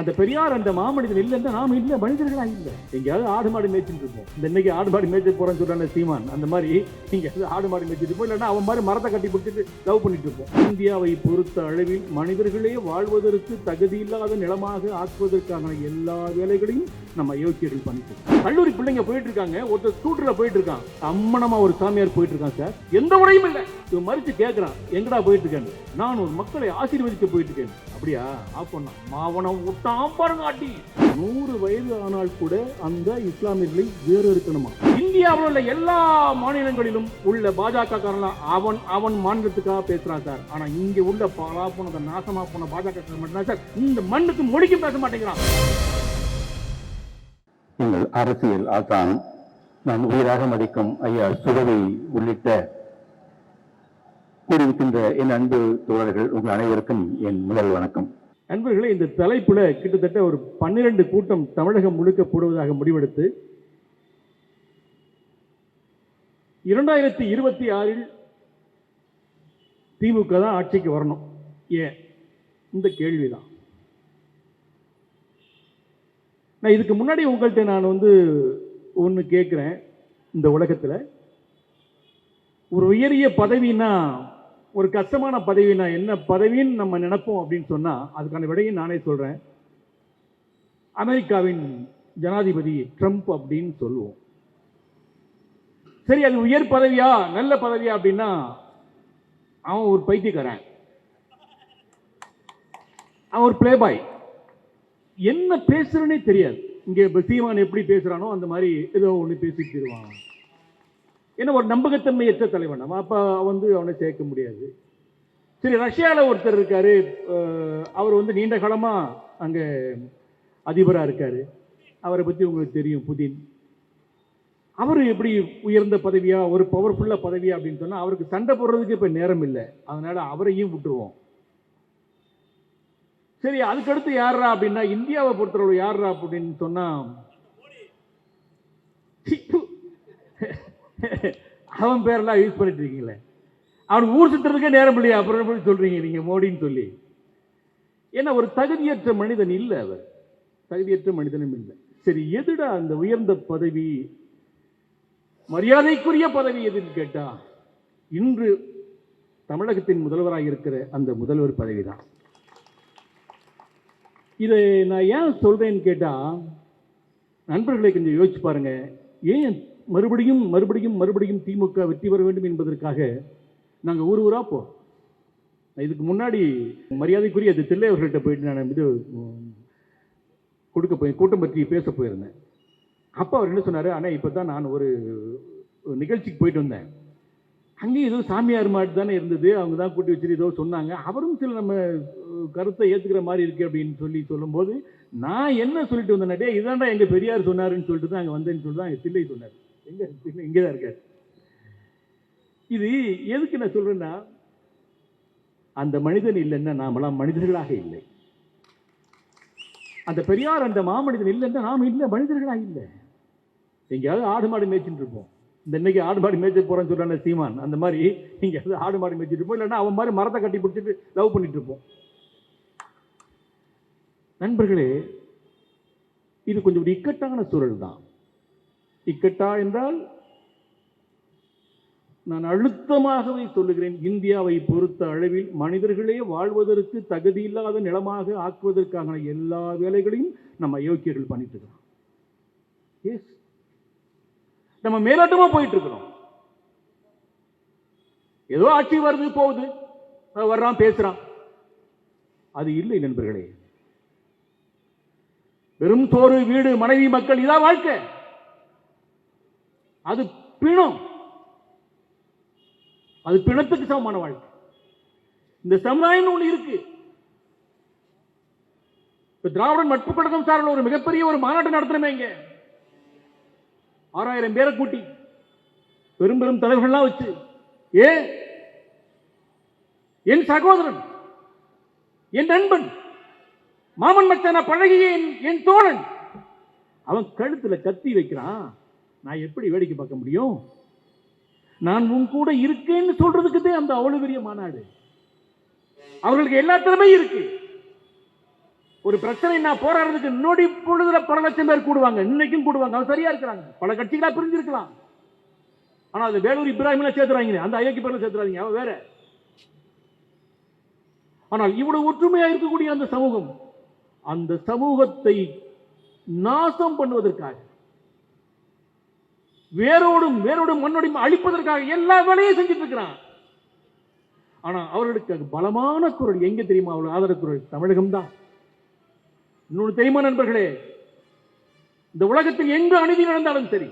அந்த பெரியார் அந்த மாமனிதன் இல்லைன்னா நாம இல்லை மனிதர்களா இல்லை. எங்கேயாவது ஆடு மாடு மேய்ச்சிட்டு இருப்போம். இந்த இன்னைக்கு ஆடு மாடு மேய்ச்சி போறேன்னு சொல்றான சீமான். அந்த மாதிரி எங்கேயாவது ஆடு மாடு மேய்ச்சிட்டு இருப்போம் இல்லைன்னா அவன் மாதிரி மரத்தை கட்டி பிடிச்சிட்டு லவ் பண்ணிட்டு இருப்போம். இந்தியாவை பொறுத்த அளவில் மனிதர்களே வாழ்வதற்கு தகுதி இல்லாத நிலமாக ஆக்குவதற்கான எல்லா வேலைகளையும் நம்ம யோசியர்கள் பண்ணிட்டு கல்லூரி பிள்ளைங்க போயிட்டு இருக்காங்க. ஒருத்தர் ஸ்கூட்டர்ல போயிட்டு இருக்கான். அம்மனமா ஒரு சாமியார் போயிட்டு இருக்கான் சார். எந்த உடையும் இல்லை. இவன் மறிச்சு கேட்கறான் எங்கடா போயிட்டு இருக்கான்னு. நான் ஒரு மக்களை ஆசீர்வதிக்க போயிட்டு இருக்கேன் அப்படியா? ஆஃப் மாவனம் விட்டான் பாருங்க ஆட்டி. நூறு வயது ஆனால் கூட அந்த இஸ்லாமியர்களை வேறு இருக்கணுமா இந்தியாவில் உள்ள எல்லா மாநிலங்களிலும் உள்ள பாஜக காரலாம் அவன் அவன் மாநிலத்துக்காக பேசுறான் சார். ஆனா இங்க உள்ள பாலா போனதை நாசமா போன பாஜக மட்டும்தான் சார். இந்த மண்ணுக்கு மொழிக்கும் பேச மாட்டேங்கிறான். எங்கள் அரசியல் ஆசான் நான் உயிராக மதிக்கும் ஐயா சுடவை உள்ளிட்ட கூடியிருக்கின்ற என் அன்பு தோழர்கள் உங்கள் அனைவருக்கும் என் முதல் வணக்கம். நண்பர்களே இந்த தலைப்புல கிட்டத்தட்ட ஒரு பன்னிரண்டு கூட்டம் தமிழகம் முழுக்க போடுவதாக முடிவெடுத்து இரண்டாயிரத்தி இருபத்தி ஆறில் திமுக தான் ஆட்சிக்கு வரணும். ஏன்? இந்த கேள்விதான். நான் இதுக்கு முன்னாடி உங்கள்கிட்ட நான் வந்து ஒன்று கேட்குறேன் இந்த உலகத்தில். ஒரு உயரிய பதவின்னா ஒரு கஷ்டமான பதவினா என்ன பதவின்னு நம்ம நினைப்போம் அப்படின்னு சொன்னால் அதுக்கான விடையை நானே சொல்கிறேன் அமெரிக்காவின் ஜனாதிபதி ட்ரம்ப் அப்படின்னு சொல்லுவோம். சரி அது உயர் பதவியா நல்ல பதவியா அப்படின்னா அவன் ஒரு பைத்தியக்காரன். அவன் ஒரு பிளேபாய் என்ன பேசுறனே தெரியாது. இங்கே சீமான் எப்படி பேசுறானோ அந்த மாதிரி ஏதோ ஒன்று பேசிட்டு ஏன்னா ஒரு நம்பகத்தன்மையற்ற தலைவன். அவன் அப்போ வந்து அவனை சேர்க்க முடியாது. சரி ரஷ்யாவில் ஒருத்தர் இருக்கார். அவர் வந்து நீண்ட காலமாக அங்கே அதிபராக இருக்கார். அவரை பற்றி உங்களுக்கு தெரியும் புதின். அவர் எப்படி உயர்ந்த பதவியாக ஒரு பவர்ஃபுல்லாக பதவியாக அப்படின்னு சொன்னால் அவருக்கு சண்டை போடுறதுக்கு இப்போ நேரம் இல்லை. அதனால் அவரையும் விட்டுருவோம். சரி அதுக்கடுத்து யாரா அப்படின்னா இந்தியாவை பொறுத்தளவு யாரா அப்படின்னு சொன்னால் அவன் பேரெல்லாம் யூஸ் பண்ணிட்டு இருக்கீங்களே அவன் ஊர் சுத்துறதுக்கே நேரம் இல்லையா அப்புறம் எப்படி சொல்கிறீங்க நீங்கள் மோடின்னு சொல்லி. ஏன்னா ஒரு தகுதியற்ற மனிதன் இல்லை அவர். தகுதியற்ற மனிதனும் இல்லை. சரி எதுடா அந்த உயர்ந்த பதவி? மரியாதைக்குரிய பதவி எதுன்னு கேட்டா இன்று தமிழகத்தின் முதல்வராக இருக்கிற அந்த முதல்வர் பதவி தான் இதை நான் ஏன் சொல்றேன்னு கேட்டா நண்பர்களை கொஞ்சம் யோசிச்சு பாருங்க. ஏன் மறுபடியும் மறுபடியும் மறுபடியும் திமுக வெற்றி பெற வேண்டும் என்பதற்காக நாங்கள் ஊர் ஊராக போ. இதுக்கு முன்னாடி மரியாதைக்குரிய அது தில்லை அவர்கள்ட்ட போயிட்டு நான் இது கொடுக்க போய் கூட்டம் பற்றி பேச போயிருந்தேன். அப்போ அவர் என்ன சொன்னார்? ஆனால் இப்போ தான் நான் ஒரு ஒரு நிகழ்ச்சிக்கு போயிட்டு வந்தேன். அங்கேயும் ஏதோ சாமியார் மாட்டு தானே இருந்தது. அவங்க தான் கூட்டி வச்சுட்டு ஏதோ சொன்னாங்க. அவரும் சில நம்ம கருத்தை ஏற்றுக்கிற மாதிரி இருக்குது அப்படின்னு சொல்லி சொல்லும்போது நான் என்ன சொல்லிட்டு வந்தேன்னாட்டே இதாண்டா எங்கள் பெரியார் சொன்னாருன்னு சொல்லிட்டு தான் அங்கே வந்தேன்னு சொல்லி தான் எங்கள் தில்லை சொன்னார். எங்க இங்கதான் இங்கே தான் இருக்கார். இது எதுக்கு நான் சொல்றேன்னா அந்த மனிதன் இல்லைன்னா நாமெல்லாம் மனிதர்களாக இல்லை. அந்த பெரியார் அந்த மாமனிதன் இல்லைன்னா நாம இல்லை மனிதர்களாக இல்லை. எங்கேயாவது ஆடு மாடு மேய்ச்சிட்டு இருப்போம். இந்த இன்னைக்கு ஆடு மாடு மேய்ச்ச போறேன்னு சொல்றான சீமான். அந்த மாதிரி எங்கேயாவது ஆடு மாடு மேய்ச்சிட்டு இருப்போம். இல்லைன்னா அவன் மாதிரி மரத்தை கட்டி பிடிச்சிட்டு லவ் பண்ணிட்டு இருப்போம். நண்பர்களே இது கொஞ்சம் ஒரு இக்கட்டான சூழல் தான் இக்கட்டா என்றால் நான் அழுத்தமாகவே சொல்லுகிறேன். இந்தியாவை பொறுத்த அளவில் மனிதர்களே வாழ்வதற்கு தகுதியில்லாத நிலமாக ஆக்குவதற்கான எல்லா வேலைகளையும் நம்ம யோக்கியர்கள் பண்ணிட்டு இருக்கிறோம். எஸ் நம்ம மேலோட்டமா போயிட்டு இருக்கிறோம். ஏதோ ஆட்சி வருது போகுது. வர்றான் பேசுறான். அது இல்லை நண்பர்களே. வெறும் சோறு வீடு மனைவி மக்கள் இதான் வாழ்க்கை. அது பிணம். அது பிணத்துக்கு சமமான வாழ்க்கை இந்த சமுதாயம் ஒண்ணு இருக்கு. இப்ப திராவிடன் நட்பு கழகம் சார்பில் ஒரு மிகப்பெரிய ஒரு மாநாட்டம் நடத்துறமே இங்க. ஆறாயிரம் பேரை கூட்டி பெரும் பெரும் தலைவர்கள்லாம் வச்சு. ஏன் என் சகோதரன் என் நண்பன் மாமன் மச்சான பழகிய என்- என் தோழன். அவன் கழுத்துல கத்தி வைக்கிறான். நான் எப்படி வேடிக்கை பார்க்க முடியும்? நான் உன் கூட இருக்கேன்னு சொல்றதுக்கு அந்த அவ்வளவு பெரிய மாநாடு. அவர்களுக்கு எல்லா திறமையும் இருக்கு. ஒரு பிரச்சனை நான் போராடுறதுக்கு நொடி பொழுதுல பல லட்சம் பேர் கூடுவாங்க. இன்னைக்கும் கூடுவாங்க. அவங்க சரியா இருக்கிறாங்க. பல கட்சிகளா பிரிஞ்சிருக்கலாம். ஆனா அது வேலூர் இப்ராஹிம்ல சேர்த்துறாங்க அந்த அயோக்கி பேர்ல சேர்த்துறாங்க அவன் வேற. ஆனால் இவ்வளவு ஒற்றுமையா இருக்கக்கூடிய அந்த சமூகம் அந்த சமூகத்தை நாசம் பண்ணுவதற்காக வேரோடும் வேரோடும் மண்ணோடும் அழிப்பதற்காக எல்லா வேலையும் செஞ்சுட்டு இருக்கிறான் ஆனா அவர்களுக்கு அது பலமான குரல். எங்க தெரியுமா அவர்கள் ஆதரவு குரல்? தமிழகம் தான் இன்னொன்று தெரியுமா நண்பர்களே? இந்த உலகத்தில் எங்கு அநீதி நடந்தாலும் சரி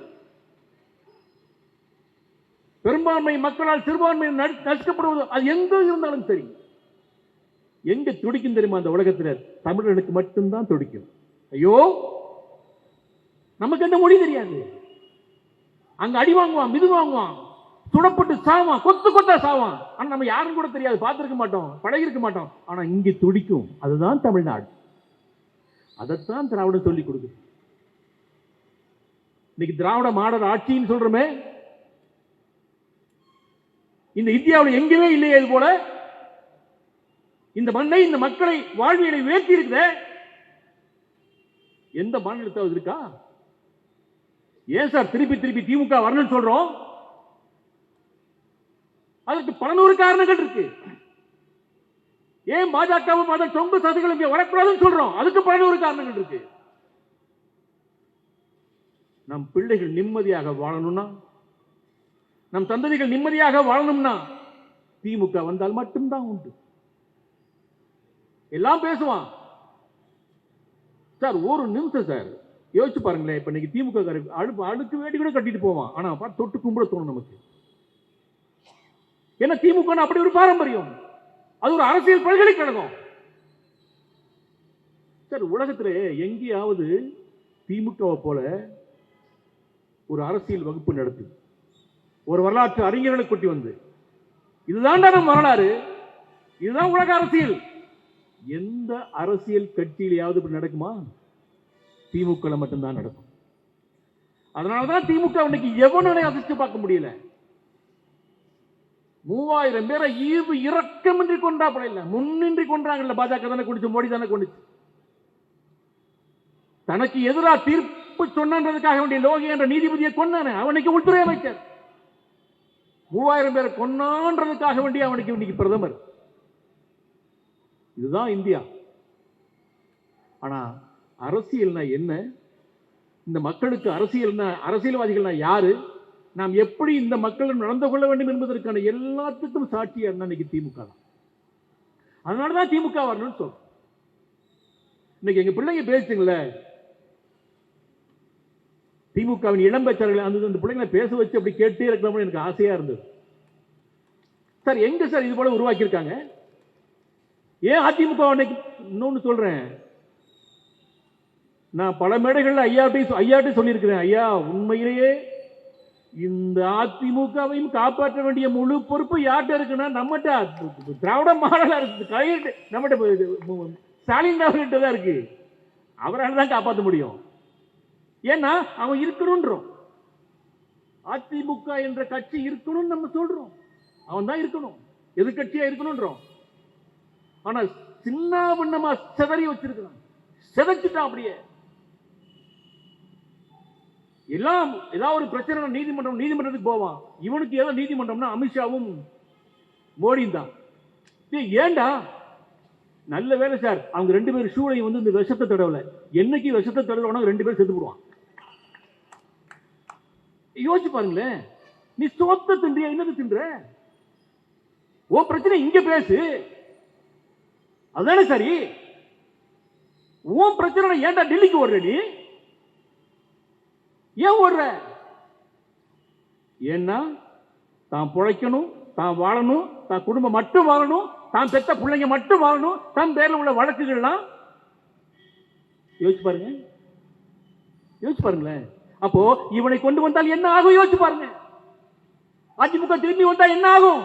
பெரும்பான்மை மக்களால் சிறுபான்மை நடு- நசுக்கப்படுவது அது எங்க இருந்தாலும் சரி எங்க துடிக்கும் தெரியுமா அந்த உலகத்துல? தமிழர்களுக்கு மட்டும்தான் துடிக்கும். ஐயோ! நமக்கு எந்த மொழி தெரியாது. அங்க அடி வாங்குவான் மிது வாங்குவான். துடப்பட்டு சாவான் கொத்து கொத்தா சாவான். ஆனா நம்ம யாரும் கூட தெரியாது. பார்த்துருக்க மாட்டோம் பழகிருக்க மாட்டோம். ஆனா இங்க துடிக்கும். அதுதான் தமிழ்நாடு. அதைத்தான் திராவிடம் சொல்லி கொடுக்குது. இன்னைக்கு திராவிட மாடல் ஆட்சின்னு சொல்றோமே. இந்த இந்தியாவில் எங்கேயுமே இல்லையே இது போல. இந்த மண்ணை இந்த மக்களை வாழ்வியலை உயர்த்தி இருக்குதே எந்த மாநிலத்தாவது இருக்கா? ஏன் சார் திருப்பி திருப்பி திமுக வரணும்னு சொல்றோம்? அதுக்கு பலநூறு காரணங்கள் இருக்கு. ஏன் பாஜகவும் அதன் சொந்த சதுகளும் வரக்கூடாதுன்னு சொல்றோம்? அதுக்கு பலநூறு காரணங்கள் இருக்கு. நம் பிள்ளைகள் நிம்மதியாக வாழணும்னா? நம் சந்ததிகள் நிம்மதியாக வாழணும்னா? திமுக வந்தால் மட்டும்தான் உண்டு. எல்லாம் பேசுவான். சார் ஒரு நிமிஷம் சார். யோசிச்சு பாருங்களேன் இப்ப இன்னைக்கு திமுக அழுப்பு அழுக்கு வேண்டி கூட கட்டிட்டு போவான். ஆனா பார்த்து தொட்டு கும்பிட தோணும் நமக்கு. ஏன்னா திமுக அப்படி ஒரு பாரம்பரியம். அது ஒரு அரசியல் பல்கலைக்கழகம். சார் உலகத்தில் எங்கேயாவது திமுகவை போல ஒரு அரசியல் வகுப்பு நடத்தி ஒரு வரலாற்று அறிஞர்களை கொட்டி வந்து இதுதான்டா நம்ம வரலாறு. இதுதான் உலக அரசியல். எந்த அரசியல் கட்சியிலையாவது இப்படி நடக்குமா? திமுக மட்டும்தான் நடக்கும். அதனாலதான் திமுக இன்னைக்கு எவனுடைய அதிர்ச்சி பார்க்க முடியல. மூவாயிரம் பேரை ஈவு இறக்கமின்றி கொண்டா இல்ல முன்னின்றி கொண்டாங்கல்ல பாஜக தானே குடிச்சு மோடி தானே கொண்டுச்சு தனக்கு எதிராக தீர்ப்பு சொன்னதுக்காக வேண்டிய லோகி என்ற நீதிபதியை கொன்னானே அவனுக்கு உள்துறை அமைச்சர். மூவாயிரம் பேரை கொன்னான்றதுக்காக வேண்டிய அவனுக்கு இன்னைக்கு பிரதமர். இதுதான் இந்தியா. ஆனா அரசியல்னா என்ன? இந்த மக்களுக்கு அரசியல்னா அரசியல்வாதிகள்னா யாரு? நாம் எப்படி இந்த மக்களும் நடந்து கொள்ள வேண்டும் என்பதற்கான எல்லாத்துக்கும் சாட்சி இருந்தா இன்னைக்கு திமுக தான். அதனாலதான் திமுக வரணும்னு சொல்றோம். இன்னைக்கு எங்க பிள்ளைங்க பேசுங்கள திமுகவின் இளம் அந்த அந்த பிள்ளைங்களை பேச வச்சு அப்படி கேட்டே இருக்கணும்னு எனக்கு ஆசையா இருந்தது. சார் எங்க சார் இது போல உருவாக்கியிருக்காங்க? ஏன் அதிமுக அன்னைக்கு இன்னொன்னு சொல்றேன். நான் பல மேடைகளில் ஐயாட்டையும் ஐயாட்டையும் சொல்லியிருக்கிறேன். ஐயா உண்மையிலேயே இந்த அதிமுகவையும் காப்பாற்ற வேண்டிய முழு பொறுப்பு யார்கிட்ட இருக்குன்னா நம்மகிட்ட திராவிட மாடலாக இருக்குது. கையிட்டு நம்மகிட்ட ஸ்டாலின் அவர்கிட்ட தான் இருக்கு. அவரால் தான் காப்பாற்ற முடியும். ஏன்னா அவன் இருக்கணும்ன்றோம் அதிமுக என்ற கட்சி இருக்கணும்னு நம்ம சொல்றோம். அவன் தான் இருக்கணும். எதிர்கட்சியா இருக்கணும்ன்றோம் ஆனா சின்ன வண்ணமா செதறி வச்சிருக்கிறான். செதைச்சிட்டான் அப்படியே. எல்லாம் ஏதாவது ஒரு பிரச்சனை நீதிமன்றம் நீதிமன்றத்துக்கு போவான். இவனுக்கு ஏதோ நீதிமன்றம்னா அமித்ஷாவும் மோடியும் தான். ஏண்டா? ஏன்டா நல்ல வேலை சார். அவங்க ரெண்டு பேரும் ஷூலையும் வந்து இந்த விஷத்தை தடவல. என்னைக்கு விஷத்தை தடவனா ரெண்டு பேரும் செத்து போடுவான். யோசிச்சு பாருங்களேன். நீ சோத்த தின்றியா? என்னது தின்ற? ஓ பிரச்சனை இங்க பேசு. அதுதானே சரி? உன் பிரச்சனை ஏன்டா டெல்லிக்கு ஓடுற நீ? ஏன் ஓடுற? ஏன்னா தான் பிழைக்கணும் தான் வாழணும் தான் குடும்பம் மட்டும் வாழணும் தான் பெத்த பிள்ளைங்க மட்டும் வாழணும் தன் பேரில் உள்ள வழக்குகள்லாம். யோசிச்சு பாருங்க. யோசிச்சு பாருங்களேன். அப்போ இவனை கொண்டு வந்தால் என்ன ஆகும்? யோசிச்சு பாருங்க. அதிமுக திரும்பி வந்தா என்ன ஆகும்?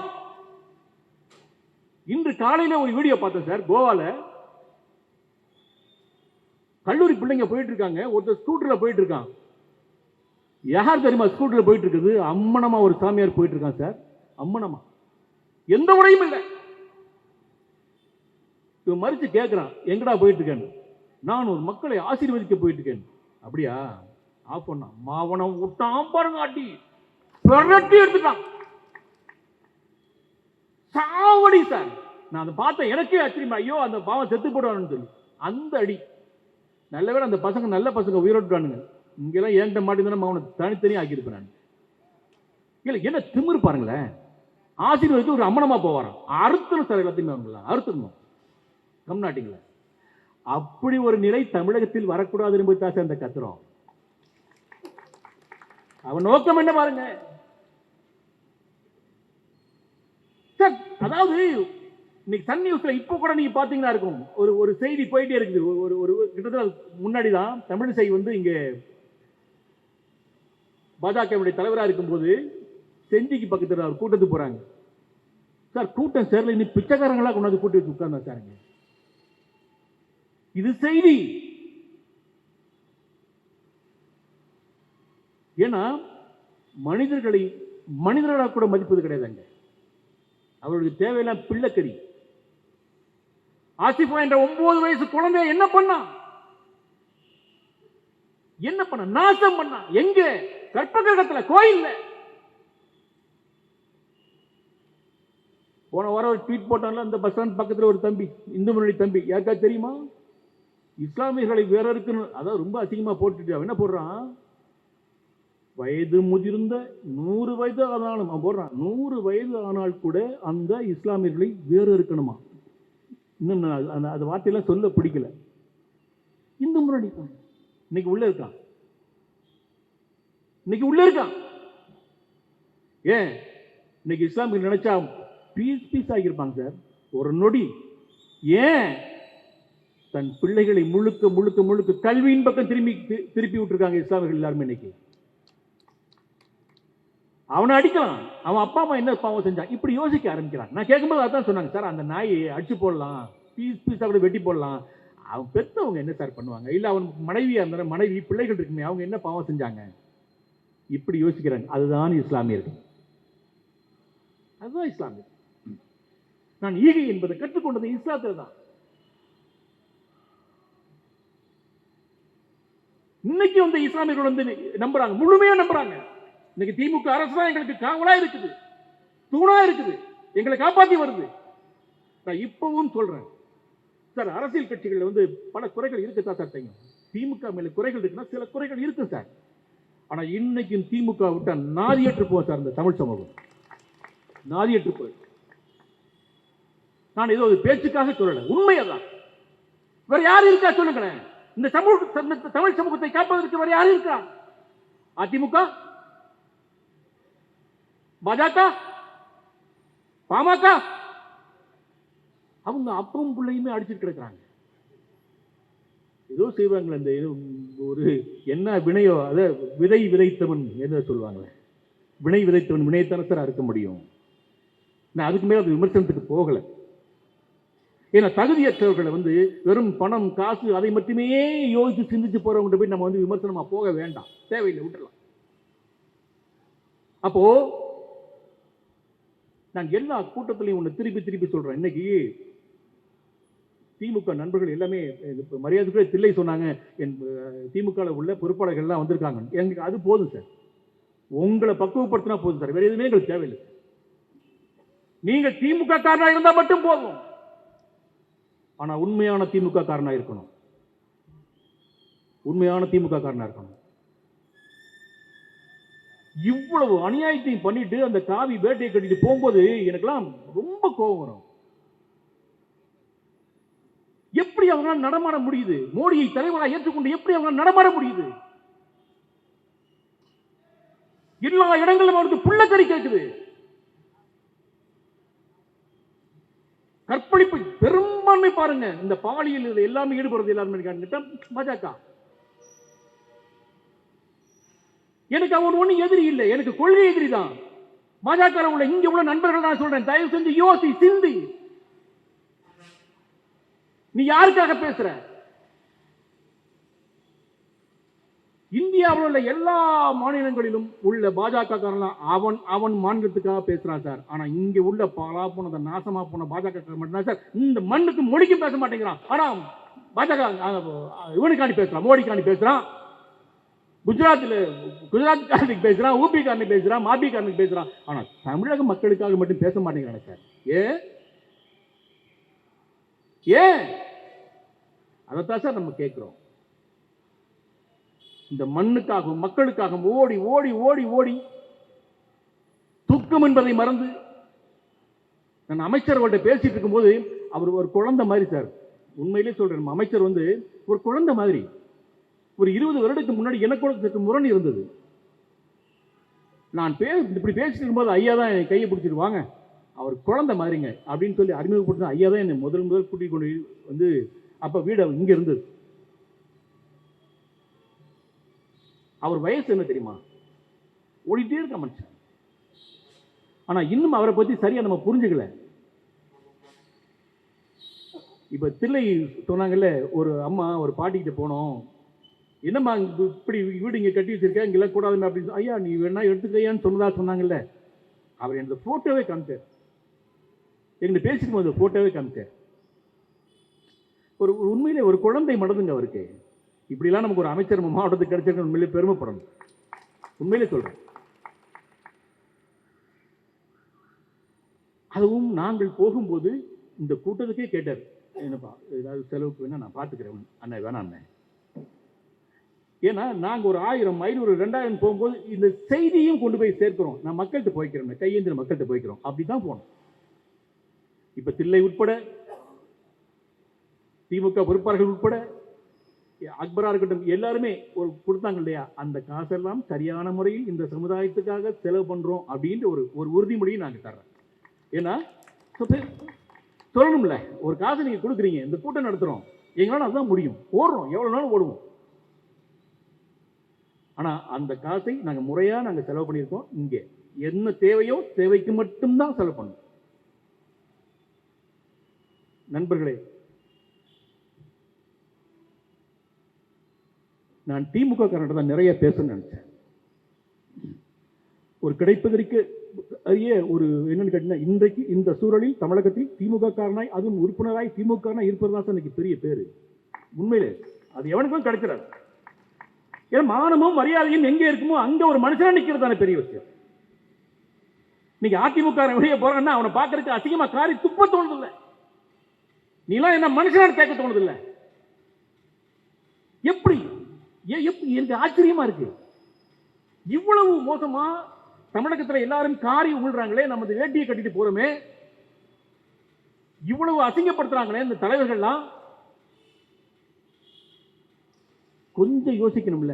இன்று காலையில ஒரு வீடியோ பார்த்தேன் சார் கோவால. கல்லூரி பிள்ளைங்க போயிட்டு இருக்காங்க ஒருத்தர் ஸ்கூட்டர்ல போயிட்டு இருக்கான். யார் தெரியுமா ஸ்கூட்டரில் போயிட்டு இருக்குது அம்மனமா ஒரு சாமியார் போயிட்டு இருக்கான் சார். அம்மனமா. எந்த உடையும் இல்லை. இவன் மறிச்சு எங்கடா போயிட்டு இருக்கேன்னு நான் ஒரு மக்களை ஆசீர்வதிக்க போயிட்டு இருக்கேன் அப்படியா? ஆஃப் பண்ணான் மாவனம் விட்டான் பாருங்க அடி பிரட்டி எடுத்துட்டான். சாவடி சார். நான் அதை பார்த்தேன் எனக்கே ஆச்சரியமா ஐயோ அந்த பாவம் செத்து போடுவான்னு சொல்லி. அந்த அடி. நல்ல வேளை அந்த பசங்க நல்ல பசங்க உயிரோட்டுறானுங்க இங்கெல்லாம் ஏன்ட்ட மாட்டேன் அவனை தனித்தனியாக ஆக்கியிருப்பேன் நான். இல்லை என்ன திமிரு பாருங்களேன். ஆசீர்வதித்து ஒரு அம்மனமா போவாராம். அறுத்தணும் சார் எல்லாத்தையுமே அவங்களா அறுத்தணும் தமிழ்நாட்டிங்கள அப்படி ஒரு நிலை தமிழகத்தில் வரக்கூடாது என்பது தான் சார் அந்த கத்துறோம் அவன் நோக்கம் என்ன பாருங்க. சார் அதாவது இன்னைக்கு சன் நியூஸ்ல இப்போ கூட நீங்க பாத்தீங்கன்னா இருக்கும். ஒரு ஒரு செய்தி போயிட்டே இருக்குது. ஒரு- ஒரு கிட்டத்தட்ட முன்னாடி தான் செய்தி வந்து இங்க பாஜகவுடைய தலைவராக இருக்கும்போது செஞ்சிக்கு பக்கத்துல அவர் கூட்டத்துக்கு போறாங்க. சார் கூட்டம் சேரல. இன்னும் பிச்சைக்காரங்களா கொண்டாந்து கூட்டி வச்சு உட்கார்ந்தா சாருங்க இது செய்தி. ஏன்னா மனிதர்களை மனிதர்களாக கூட மதிப்பது கிடையாதுங்க அவர்களுக்கு தேவையெல்லாம் பிள்ளைக்கறி. ஆசிஃபா என்ற ஒன்பது வயசு குழந்தை என்ன பண்ணான் என்ன பண்ண? நாசம் பண்ணா? எங்க? கற்பகிரகத்துல கோயில்ல போன வாரம் ஒரு ட்வீட் போட்டான்ல அந்த பஸ் ஸ்டாண்ட் பக்கத்தில் ஒரு தம்பி இந்து முன்னணி தம்பி. யாருக்கா தெரியுமா? இஸ்லாமியர்களை வேற இருக்குன்னு. அதான் ரொம்ப அசிங்கமா போட்டுட்டு அவன் என்ன போடுறான்? வயது முதிர்ந்த நூறு வயது ஆனாலும் அவன் போடுறான் நூறு வயது ஆனால் கூட அந்த இஸ்லாமியர்களை வேறு இருக்கணுமா? இன்னும் அது- அந்த அந்த வார்த்தையெல்லாம் சொல்ல பிடிக்கல. இந்து முன்னணி. இன்னைக்கு உள்ளே இருக்கான். இன்னைக்கு உள்ள இருக்கான். ஏன்? இன்னைக்கு இஸ்லாமியர்கள் நினைச்சா பீஸ் பீஸ் ஆகியிருப்பாங்க சார். ஒரு நொடி. ஏன்? தன் பிள்ளைகளை முழுக்க முழுக்க முழுக்க கல்வியின் பக்கம் திரும்பி திருப்பி விட்டுருக்காங்க இஸ்லாமியர்கள் எல்லாருமே இன்னைக்கு. அவனை அடிக்கலாம். அவன் அப்பா அம்மா என்ன பாவம் செஞ்சான் இப்படி யோசிக்க ஆரம்பிக்கிறான். நான் கேட்கும்போது அதான் சொன்னாங்க சார் அந்த நாயை அடிச்சு போடலாம். பீஸ் பீஸாக கூட வெட்டி போடலாம். அவன் பெற்றவங்க என்ன சார் பண்ணுவாங்க? இல்லை அவன் மனைவியாக இருந்தாலும் மனைவி பிள்ளைகள் இருக்குமே அவங்க என்ன பாவம் செஞ்சாங்க? இப்படி யோசிக்கிறாங்க. அதுதான் இஸ்லாமியர்கள் அதுதான் இஸ்லாமியர். நான் ஈகை என்பதை கற்றுக்கொண்டது இஸ்லாத்தில் தான். இன்னைக்கு வந்து இஸ்லாமியர்கள் வந்து நம்புறாங்க. முழுமையா நம்புறாங்க. இன்னைக்கு திமுக அரசு தான் எங்களுக்கு காவலா இருக்குது. தூணா இருக்குது. எங்களை காப்பாத்தி வருது. நான் இப்பவும் சொல்றேன். சார் அரசியல் கட்சிகள்ல வந்து பல குறைகள் இருக்குதா சார் திமுக மேல குறைகள் இருக்குன்னா சில குறைகள் இருக்கு சார். ஆனா இன்னைக்கும் திமுக விட்டா நாதியற்று போகும் சார் இந்த தமிழ் சமூகம். நாதியற்று போய். நான் ஏதோ ஒரு பேச்சுக்காக சொல்லல. உண்மையதான் வேற யார் இருக்கா சொல்லுங்களேன். இந்த சமூக தமிழ் சமூகத்தை காப்பதற்கு வேற யார் இருக்கா? அதிமுக? பாஜக? பாமக? அவங்க அப்பவும் பிள்ளையுமே அடிச்சிருக்கிறாங்க கிடக்குறாங்க. ஏதோ செய்வாங்களே இந்த ஒரு என்ன வினையோ அதை விதை விதைத்தவன் என்ன சொல்லுவாங்களே. வினை விதைத்தவன் வினைத்தனத்தரா இருக்க முடியும். நான் அதுக்கு மேல அது விமர்சனத்துக்கு போகல. ஏன்னா தகுதியற்றவர்களை வந்து வெறும் பணம் காசு அதை மட்டுமே யோசித்து சிந்திச்சு போறவங்க போய் நம்ம வந்து விமர்சனமா போக வேண்டாம். தேவையில்லை விட்டுறலாம். அப்போ நான் எல்லா கூட்டத்திலையும் ஒன்று திருப்பி திருப்பி சொல்றேன். இன்னைக்கு திமுக நண்பர்கள் எல்லாமே இப்ப மரியாதைக்குரிய தில்லை சொன்னாங்க என் திமுக உள்ள பொறுப்பாளர்கள்லாம் வந்திருக்காங்க. எங்களுக்கு அது போதும் சார். உங்களை பக்குவப்படுத்தினா போதும் சார். வேறு எதுவுமே எங்களுக்கு தேவையில்லை நீங்கள் திமுக காரணம் இருந்தால் மட்டும் போதும். ஆனால் உண்மையான திமுக காரணம் இருக்கணும். உண்மையான திமுக காரணம் இருக்கணும். இவ்வளவு அநியாயத்தையும் பண்ணிட்டு அந்த காவி வேட்டையை கட்டிட்டு போகும்போது எனக்கெல்லாம் ரொம்ப கோபம் வரும். எப்படி அவங்களால் நடமாட முடியுது? மோடியை தலைவராக ஏற்றுக்கொண்டு எப்படி அவங்களால் நடமாட முடியுது? எல்லா இடங்களிலும் அவருக்கு புள்ளக்கறி கேட்குது. கற்பழிப்பு பெரும்பான்மை பாருங்க. இந்த பாலியல் இதுல எல்லாமே ஈடுபடுறது எல்லாருமே பாஜக. எனக்கு அவன் ஒண்ணு எதிரி இல்லை. எனக்கு கொள்கை எதிரி தான். பாஜக உள்ள இங்க உள்ள நண்பர்கள் நான் சொல்றேன். தயவு செஞ்சு யோசி சிந்தி. நீ யாருக்காக பேசுற? இந்தியாவில் உள்ள எல்லா மாநிலங்களிலும் உள்ள பாஜக காரலாம் அவன் அவன் மாநிலத்துக்காக பேசுறான் சார். ஆனா இங்க உள்ள பாலா போனதை நாசமா போன பாஜக மட்டும்தான் சார். இந்த மண்ணுக்கு மொழிக்கு பேச மாட்டேங்கிறான். ஆனா பாஜக இவனுக்காண்டி பேசுறான் மோடிக்காண்டி பேசுறான். குஜராத்தில் குஜராத் காரனுக்கு பேசுறான் ஊபி காரனுக்கு பேசுறான் மாபி காரனுக்கு பேசுறான். ஆனா தமிழக மக்களுக்காக மட்டும் பேச மாட்டேங்கிறான் சார். ஏன்? ஏன்? அதைத்தான் சார் நம்ம கேட்குறோம். இந்த மண்ணுக்காகவும் மக்களுக்காகவும் ஓடி ஓடி ஓடி ஓடி துக்கம் என்பதை மறந்து நான் அமைச்சர்கள்ட்ட பேசிட்டு இருக்கும்போது அவர் ஒரு குழந்தை மாதிரி சார். உண்மையிலே சொல்றேன் நம்ம அமைச்சர் வந்து ஒரு குழந்தை மாதிரி. ஒரு இருபது வருடத்துக்கு முன்னாடி எனக்கு கூட முரண் இருந்தது. நான் பே இப்படி பேசிட்டு இருக்கும்போது ஐயா தான் என் கையை பிடிச்சிருவாங்க அவர் குழந்தை மாதிரிங்க அப்படின்னு சொல்லி அறிமுகப்படுத்த ஐயா தான் என்னை முதல் முதல் கூட்டிக் கொண்டு வந்து அப்ப வீடு இங்க இருந்தது. அவர் வயசு என்ன தெரியுமா? ஓடிட்டே இருக்க மனுஷன். ஆனா இன்னும் அவரை பத்தி சரியா நம்ம புரிஞ்சுக்கல. இப்ப தில்லை சொன்னாங்கல்ல ஒரு அம்மா ஒரு பாட்டிக்கிட்ட போனோம். என்னம்மா இப்படி வீடு இங்க கட்டி வச்சிருக்கேன் இங்கெல்லாம் கூடாதுன்னு அப்படின்னு ஐயா நீ வேணா எடுத்துக்கையான்னு சொன்னதா சொன்னாங்கல்ல. அவர் எனக்கு போட்டோவே காமிச்சார். எங்கிட்ட பேசிட்டு போது போட்டோவே காமிச்சார். ஒரு உண்மையிலே ஒரு குழந்தை மடதுங்க அவருக்கு. இப்படிலாம் நமக்கு ஒரு அமைச்சர் மாவட்டத்துக்கு கிடைச்சிருக்க உண்மையிலே பெருமைப்படணும். உண்மையிலே சொல்றேன். அதுவும் நாங்கள் போகும்போது இந்த கூட்டத்துக்கே கேட்டார். என்னப்பா ஏதாவது செலவுக்கு வேணா நான் பார்த்துக்கிறேன் அண்ணா வேணாம் அண்ணன் ஏன்னா நாங்கள் ஒரு ஆயிரம் ஐநூறு ரெண்டாயிரம் போகும்போது இந்த செய்தியும் கொண்டு போய் சேர்க்கிறோம். நான் மக்கள்கிட்ட போய்க்கிறேன் கையேந்திர மக்கள்கிட்ட போய்க்கிறோம். அப்படிதான் போனோம். இப்ப தில்லை உட்பட திமுக பொறுப்பாளர்கள் உட்பட அக்பரா இருக்கட்டும் எல்லாருமே ஒரு கொடுத்தாங்க இல்லையா? அந்த காசெல்லாம் சரியான முறையில் இந்த சமுதாயத்துக்காக செலவு பண்றோம் அப்படின்ற ஒரு ஒரு உறுதிமொழியை நாங்கள் தர்றோம். ஏன்னா சொல்லணும்ல ஒரு காசு நீங்க கொடுக்குறீங்க இந்த கூட்டம் நடத்துறோம் எங்களால அதுதான் முடியும். ஓடுறோம் எவ்வளவு நாளும் ஓடுவோம் ஆனா அந்த காசை நாங்க முறையா நாங்க செலவு பண்ணியிருக்கோம் இங்கே. என்ன தேவையோ தேவைக்கு மட்டும்தான் செலவு பண்ணணும் நண்பர்களே நான் திமுக காரன்ட்ட தான் நிறைய பேசணும்னு நினைச்சேன். ஒரு கிடைப்பதற்கு அரிய ஒரு என்னன்னு கேட்டீங்கன்னா இன்றைக்கு இந்த சூழலில் தமிழகத்தில் திமுக காரனாய் அதுவும் உறுப்பினராய் திமுக காரனாய் இருப்பது தான் எனக்கு பெரிய பேரு. உண்மையிலே அது எவனுக்கும் கிடைச்சிடாது. ஏன்னா மானமும் மரியாதையும் எங்கே இருக்குமோ அங்க ஒரு மனுஷனா நிக்கிறது தானே பெரிய விஷயம். இன்னைக்கு அதிமுக வெளியே போறான்னா அவனை பார்க்கறதுக்கு அதிகமாக காரி துப்ப தோணுது இல்ல நீலாம் என்ன மனுஷனான்னு கேட்க தோணுது இல்ல எப்படி எனக்கு ஆச்சரியமா இருக்கு. இவ்வளவு மோசமா தமிழகத்தில் எல்லாரும் காரி உள்றாங்களே நமது வேட்டியை கட்டிட்டு போறோமே. இவ்வளவு அசிங்கப்படுத்துறாங்களே இந்த தலைவர்கள்லாம். கொஞ்சம் யோசிக்கணும்ல.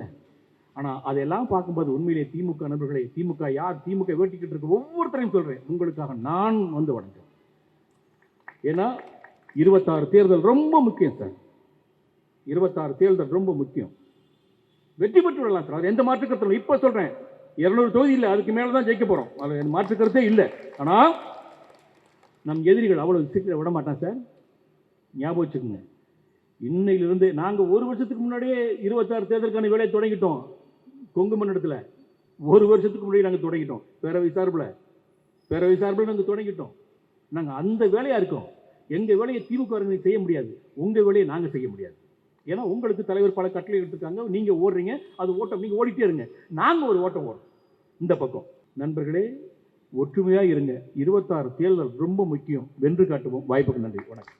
ஆனா அதெல்லாம் பார்க்கும்போது உண்மையிலே திமுக நண்பர்களே திமுக யார் திமுக வேட்டிக்கிட்டு இருக்க ஒவ்வொருத்தரையும் சொல்றேன். உங்களுக்காக நான் வந்து வணக்கம் ஏன்னா இருபத்தாறு தேர்தல் ரொம்ப முக்கியம் சார். இருபத்தாறு தேர்தல் ரொம்ப முக்கியம். வெற்றி பெற்று விடலாம் சார். அது எந்த மாற்று கருத்தும் இப்போ சொல்கிறேன் சொல்றேன். இருநூறு தொகுதி இல்லை. அதுக்கு மேலே தான் ஜெயிக்க போகிறோம் அது மாற்று கருத்தே இல்லை. ஆனால் நம் எதிரிகள் அவ்வளோ சீக்கிரம் விட மாட்டான் சார். ஞாபகம் வச்சுக்கோங்க. இன்னையிலிருந்து நாங்கள் ஒரு வருஷத்துக்கு முன்னாடியே இருபத்தாறு தேர்தலுக்கான வேலையை தொடங்கிட்டோம். கொங்கு மண்டலத்துல. ஒரு வருஷத்துக்கு முன்னாடி நாங்கள் தொடங்கிட்டோம். பேரவை சார்பில். பேரவை சார்பில் நாங்கள் தொடங்கிட்டோம். நாங்கள் அந்த வேலையாக இருக்கோம். எங்கள் வேலையை திமுக செய்ய முடியாது. உங்கள் வேலையை நாங்கள் செய்ய முடியாது. ஏன்னா உங்களுக்கு தலைவர் பல கட்டளை எடுத்துருக்காங்க. நீங்க ஓடுறீங்க அது ஓட்டம் நீங்க ஓடிட்டே இருங்க. நாங்க ஒரு ஓட்டம் ஓடுறோம். இந்த பக்கம். நண்பர்களே ஒற்றுமையா இருங்க. இருபத்தாறு தேர்தல் ரொம்ப முக்கியம். வென்று காட்டுவோம். வாய்ப்புக்கு நன்றி. வணக்கம்.